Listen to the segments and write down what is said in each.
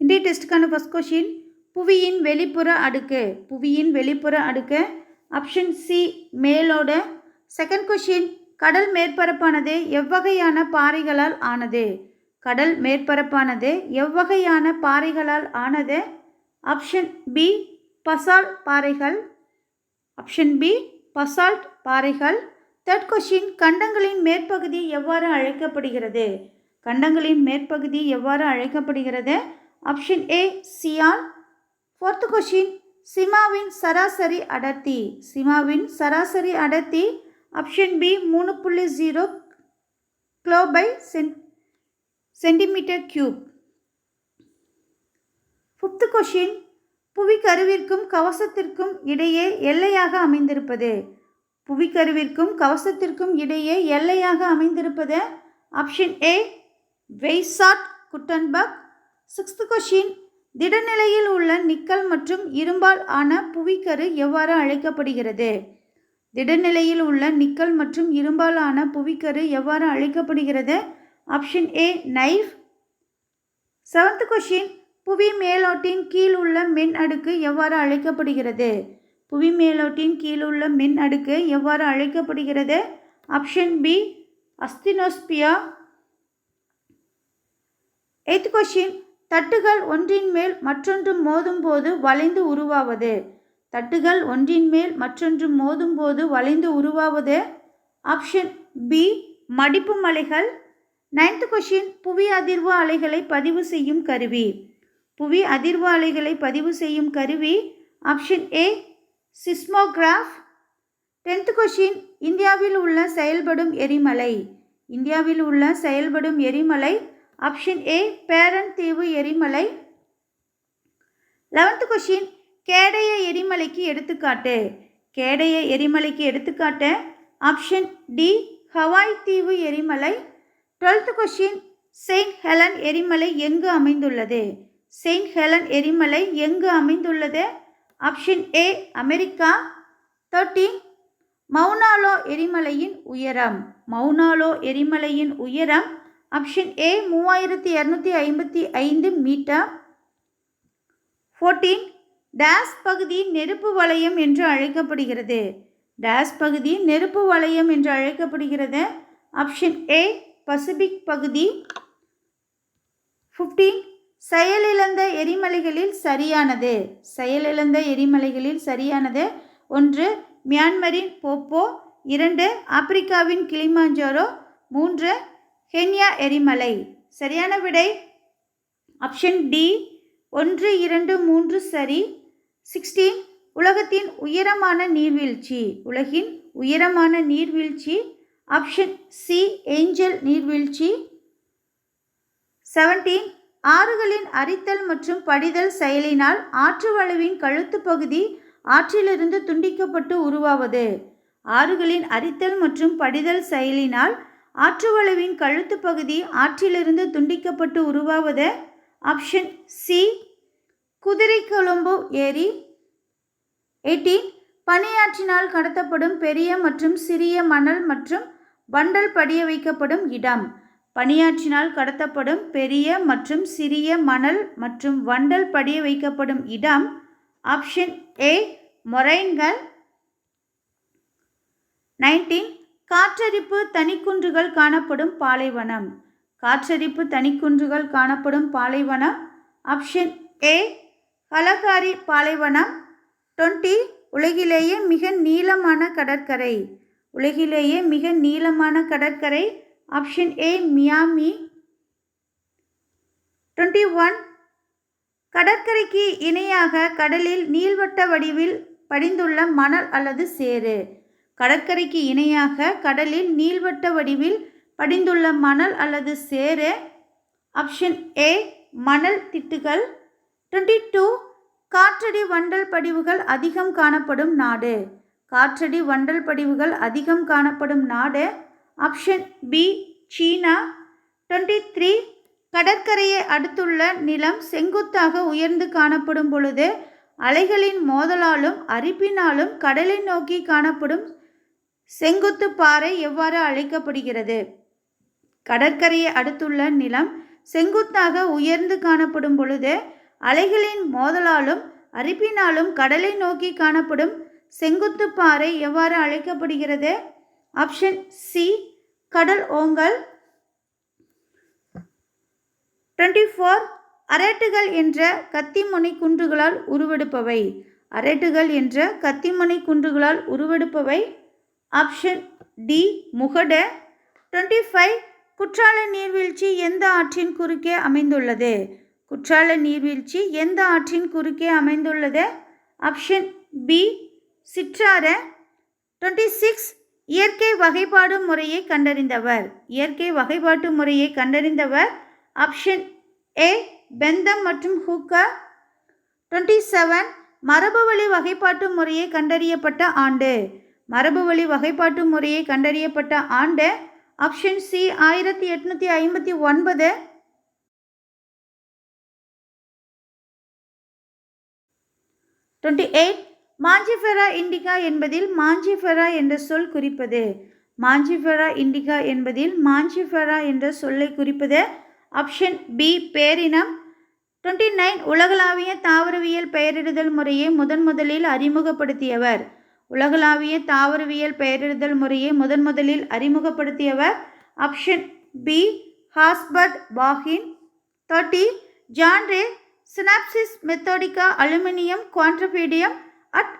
இன்றைய டெஸ்ட்டுக்கான first question புவியின் வெளிப்புற அடுக்கு. புவியின் வெளிப்புற அடுக்கு ஆப்ஷன் சி மேலோட. செகண்ட் கொஷின் கடல் மேற்பரப்பானது எவ்வகையான பாறைகளால் ஆனது? கடல் மேற்பரப்பானது எவ்வகையான பாறைகளால் ஆனது? ஆப்ஷன் பி பசால்ட் பாறைகள். ஆப்ஷன் பி பசால்ட் பாறைகள். தேர்ட் கொஷின் கண்டங்களின் மேற்பகுதி எவ்வாறு அழைக்கப்படுகிறது? கண்டங்களின் மேற்பகுதி எவ்வாறு அழைக்கப்படுகிறது? Option A sial fourth question சிமாவின் சராசரி அடர்த்தி சிமாவின் சராசரி அடர்த்தி ஆப்ஷன் பி மூணு புள்ளி zero kilo by cen centimetre cube fifth question புவிக்கருவிற்கும் கவசத்திற்கும் இடையே எல்லையாக அமைந்திருப்பது. புவிக்கருவிற்கும் கவசத்திற்கும் இடையே எல்லையாக அமைந்திருப்பது. Option A Wiechert Gutenberg sixth question திடநிலையில் உள்ள நிக்கல் மற்றும் இரும்பால் ஆன புவிக்கரு எவ்வாறு அழைக்கப்படுகிறது? திடநிலையில் உள்ள நிக்கல் மற்றும் இரும்பால் ஆன புவிக்கரு எவ்வாறு அழைக்கப்படுகிறது? Option A nife. Seventh question புவி மேலோட்டின் கீழ் உள்ள மென் அடுக்கு எவ்வாறு அழைக்கப்படுகிறது? புவி மேலோட்டின் கீழ் உள்ள மென் அடுக்கு எவ்வாறு அழைக்கப்படுகிறது? Option B asthenosphere. Eighth question தட்டுகள் ஒன்றின் மேல் மற்றொன்று மோதும் போது வளைந்து உருவாவது? தட்டுகள் ஒன்றின் மேல் மற்றொன்று மோதும் போது வளைந்து உருவாவது? ஆப்ஷன் பி மடிப்பு மலைகள். நைன்த் கொஷின் புவி அதிர்வு அலைகளை பதிவு செய்யும் கருவி. புவி அதிர்வு அலைகளை பதிவு செய்யும் கருவி. Option A seismograph tenth question இந்தியாவில் உள்ள செயல்படும் எரிமலை. இந்தியாவில் உள்ள செயல்படும் எரிமலை ஆப்ஷன் ஏ பேரன் தீவு எரிமலை. லெவன்த்து கொஷின் கேடைய எரிமலைக்கு எடுத்துக்காட்டு. கேடைய எரிமலைக்கு எடுத்துக்காட்டு. ஆப்ஷன் டி ஹவாய் தீவு எரிமலை. டுவெல்த்து கொஷின் செயின்ட் ஹெலன் எரிமலை எங்கு அமைந்துள்ளது? செயின்ட் ஹெலன் எரிமலை எங்கு அமைந்துள்ளது? Option A America. Thirteen Mauna Loa எரிமலையின் உயரம். மௌனாலோ எரிமலையின் உயரம் ஆப்ஷன் ஏ மூவாயிரத்தி இரநூத்தி ஐம்பத்தி ஐந்து மீட்டர். ஃபோர்டீன் டேஸ் பகுதி நெருப்பு வளையம் என்று அழைக்கப்படுகிறது. டேஸ் பகுதி நெருப்பு வளையம் என்று அழைக்கப்படுகிறது. ஆப்ஷன் ஏ பசிபிக் பகுதி. ஃபிஃப்டீன் செயலிழந்த எரிமலைகளில் சரியானது. செயலிழந்த எரிமலைகளில் சரியானது. ஒன்று மியான்மரின் போப்போ. இரண்டு ஆப்பிரிக்காவின் கிளிமாஞ்சாரோ. மூன்று ஹென்யா எரிமலை. சரியான விடை? ஆப்ஷன் டி ஒன்று இரண்டு மூன்று சரி. சிக்ஸ்டீன் உலகத்தின் உயரமான நீர்வீழ்ச்சி. உலகின் உயரமான நீர்வீழ்ச்சி. ஆப்ஷன் சி ஏஞ்சல் நீர்வீழ்ச்சி. செவன்டீன் ஆறுகளின் அரித்தல் மற்றும் படிதல் செயலினால் ஆற்று வளவின் கழுத்து பகுதி ஆற்றிலிருந்து துண்டிக்கப்பட்டு உருவாவது. ஆறுகளின் அரித்தல் மற்றும் படிதல் செயலினால் ஆற்றுவளவின் கழுத்து பகுதி ஆற்றிலிருந்து துண்டிக்கப்பட்டு உருவாவது ஆப்ஷன் சி குதிரை கொழும்பு ஏரி. எயிட்டீன் பனியாற்றினால் கடத்தப்படும் பெரிய மற்றும் சிறிய மணல் மற்றும் வண்டல் படிய வைக்கப்படும் இடம். பணியாற்றினால் கடத்தப்படும் பெரிய மற்றும் சிறிய மணல் மற்றும் வண்டல் படிய வைக்கப்படும் இடம். Option A மொரைன்கள். நைன்டீன் காற்றரிப்பு தனிக்குன்றுகள் காணப்படும் பாலைவனம். காற்றரிப்பு தனிக்குன்றுகள் காணப்படும் பாலைவனம். ஆப்ஷன் ஏ கலகாரி பாலைவனம். டுவெண்ட்டி உலகிலேயே மிக நீளமான கடற்கரை. உலகிலேயே மிக நீளமான கடற்கரை. Option A Miami. Twenty one கடற்கரைக்கு இணையாக கடலில் நீள்வட்ட வடிவில் படிந்துள்ள மணல் அல்லது சேறு. கடற்கரைக்கு இணையாக கடலில் நீள்வட்ட வடிவில் படிந்துள்ள மணல் அல்லது சேறு ஆப்ஷன் ஏ மணல் திட்டுகள். டுவெண்ட்டி டூ காற்றடி வண்டல் படிவுகள் அதிகம் காணப்படும் நாடு. காற்றடி வண்டல் படிவுகள் அதிகம் காணப்படும் நாடு. Option B China. Twenty three கடற்கரையை அடுத்துள்ள நிலம் செங்குத்தாக உயர்ந்து காணப்படும் பொழுது அலைகளின் மோதலாலும் அரிப்பினாலும் கடலை நோக்கி காணப்படும் செங்குத்து பாறை எவ்வாறு அழைக்கப்படுகிறது? கடற்கரையை அடுத்துள்ள நிலம் செங்குத்தாக உயர்ந்து காணப்படும் பொழுது அலைகளின் மோதலாலும் அரிப்பினாலும் கடலை நோக்கி காணப்படும் செங்குத்து பாறை எவ்வாறு அழைக்கப்படுகிறது? ஆப்ஷன் சி கடல் ஓங்கல். டுவெண்ட்டி ஃபோர் அரேட்டுகள் என்ற கத்திமுனை குன்றுகளால் உருவெடுப்பவை. அரேட்டுகள் என்ற கத்திமுனை குன்றுகளால் உருவெடுப்பவை. ஆப்ஷன் டி முகட. டுவெண்ட்டி ஃபைவ் குற்றால நீர்வீழ்ச்சி எந்த ஆற்றின் குறுக்கே அமைந்துள்ளது? குற்றால நீர்வீழ்ச்சி எந்த ஆற்றின் குறுக்கே அமைந்துள்ளது? Option B Chittar twenty six இயற்கை வகைப்பாடு முறையை கண்டறிந்தவர். இயற்கை வகைப்பாட்டு முறையை கண்டறிந்தவர். ஆப்ஷன் ஏ பெந்தம் மற்றும் ஹூக்கா. டுவெண்ட்டி செவன் மரபுவழி வகைப்பாட்டு முறையை கண்டறியப்பட்ட ஆண்டு. மரபுவழி வகைப்பாட்டு முறையை கண்டறியப்பட்ட ஆண்டு ஆப்ஷன் சி ஆயிரத்தி எட்நூற்றி ஐம்பத்தி ஒன்பது. டுவெண்ட்டி எயிட் மாஞ்சிஃபெரா இண்டிகா என்பதில் மாஞ்சிஃபெரா என்ற சொல் குறிப்பது. மாஞ்சிஃபெரா இண்டிகா என்பதில் மாஞ்சிஃபெரா என்ற சொல்லை குறிப்பது. ஆப்ஷன் பி பேரினம். டுவெண்ட்டி நைன் உலகளாவிய தாவரவியல் பெயரிடுதல் முறையை முதன் முதலில் அறிமுகப்படுத்தியவர். உலகளாவிய தாவரவியல் பெயரிடுதல் முறையை முதன் முதலில் அறிமுகப்படுத்தியவர் option B Caspar Bauhin thirty John Ray Synopsis Methodica Animalium Quadrupedum et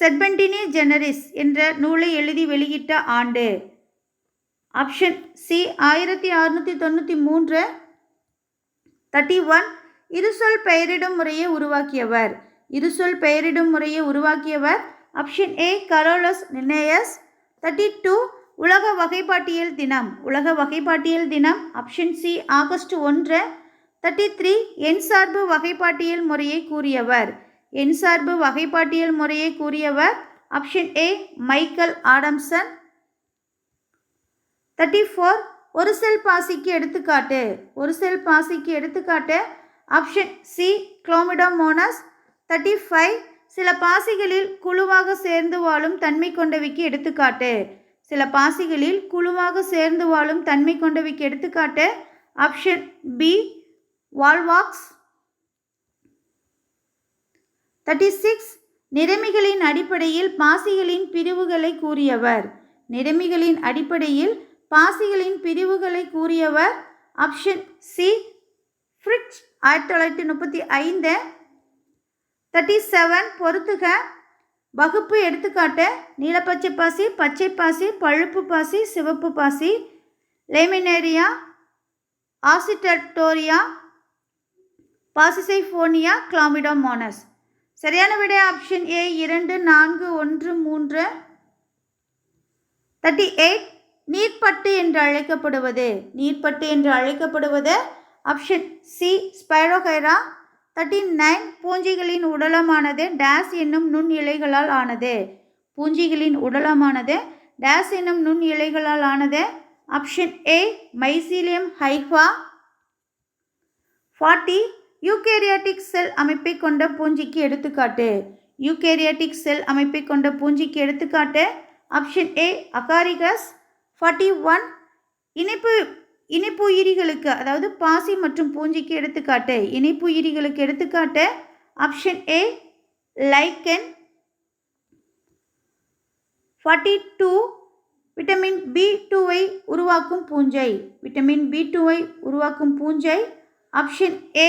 Serpentini Generis என்ற நூலை எழுதி வெளியிட்ட ஆண்டு. ஆப்ஷன் சி ஆயிரத்தி அறுநூற்றி தொண்ணூற்றி மூன்று. தேர்ட்டி ஒன் இருசொல் பெயரிடும் முறையை உருவாக்கியவர். இருசொல் பெயரிடும் முறையை உருவாக்கியவர் option A Carolus Linnaeus thirty two உலக வகைப்பாட்டியல் தினம். உலக வகைப்பாட்டியல் தினம் ஆப்ஷன் சி ஆகஸ்ட் ஒன்று. தேர்ட்டி த்ரீ எண் சார்பு வகைப்பாட்டியல் முறையை கூறியவர். எண் சார்பு வகைப்பாட்டியல் முறையை கூறியவர் option A Michael Adanson thirty four ஒரு செல் பாசிக்கு எடுத்துக்காட்டு. ஒரு செல் பாசிக்கு எடுத்துக்காட்டு option C Chlamydomonas thirty five சில பாசிகளில் குழுவாக சேர்ந்து வாழும் தன்மை கொண்டவைக்கு எடுத்துக்காட்டு. சில பாசிகளில் குழுவாக சேர்ந்து வாழும் தன்மை கொண்டவைக்கு எடுத்துக்காட்டு. Option B Volvox thirty six நிறமிகளின் அடிப்படையில் பாசிகளின் பிரிவுகளை கூறியவர். நிறமிகளின் அடிப்படையில் பாசிகளின் பிரிவுகளை கூறியவர். ஆப்ஷன் சி ஃப்ரிட்ஜ் ஆயிரத்தி தொள்ளாயிரத்தி முப்பத்தி ஐந்து தேர்ட்டி செவன் பொறுத்துக. வகுப்பு எடுத்துக்காட்டு நீலப்பச்சை பாசி பச்சை பாசி பழுப்பு பாசி சிவப்பு பாசி லேமினேரியா ஆசிட்டோரியா பாசிசைஃபோனியா கிளாமிடோமோனஸ். சரியான விடை ஆப்ஷன் ஏ இரண்டு நான்கு ஒன்று மூன்று. தேர்ட்டி எயிட் நீர்ப்பட்டு என்று அழைக்கப்படுவது. நீர்ப்பட்டு என்று அழைக்கப்படுவது option C Spirogyra thirty nine பூஞ்சிகளின் உடலமானது டேஸ் என்னும் நுண் இலைகளால் ஆனது. பூஞ்சிகளின் உடலமானது டேஸ் என்னும் நுண் இலைகளால் ஆனது. Option A mycelium hypha forty eukaryotic cell அமைப்பை கொண்ட பூஞ்சிக்கு எடுத்துக்காட்டு. யூகேரியாட்டிக் செல் அமைப்பை கொண்ட பூஞ்சிக்கு எடுத்துக்காட்டு. Option A Agaricus forty one இனிப்பு இனிப்பு உயிரிகளுக்கு அதாவது பாசி மற்றும் பூஞ்சிக்கு எடுத்துக்காட்டு. இனிப்பு உயிரிகளுக்கு எடுத்துக்காட்டு option A lichen forty two vitamin B டூவை உருவாக்கும் பூஞ்சை. விட்டமின் பி டூவை உருவாக்கும் பூஞ்சை. Option A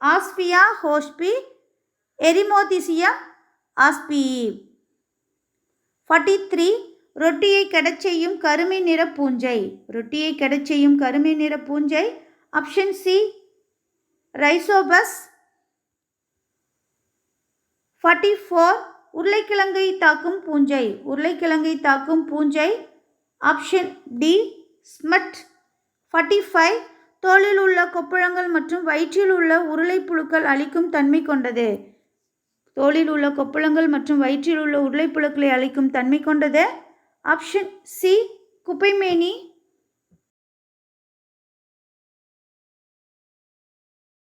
Ashbya gossypii Eremothecium ashbyi forty three ரொட்டியை கெடச் செய்யும் கருமை நிற பூஞ்சை. ரொட்டியை கெடச் செய்யும் கருமை நிற பூஞ்சை. Option C Rhizopus forty four உருளைக்கிழங்கை தாக்கும் பூஞ்சை. உருளைக்கிழங்கை தாக்கும் பூஞ்சை. Option D smut forty five தோலில் உள்ள கொப்பளங்கள் மற்றும் வயிற்றில் உள்ள உருளை புழுக்கள் அழிக்கும் தன்மை கொண்டது. தோலில் உள்ள கொப்பளங்கள் மற்றும் வயிற்றில் உள்ள உருளைப்புழுக்களை அழிக்கும் தன்மை கொண்டது. Option C குப்பைமேனி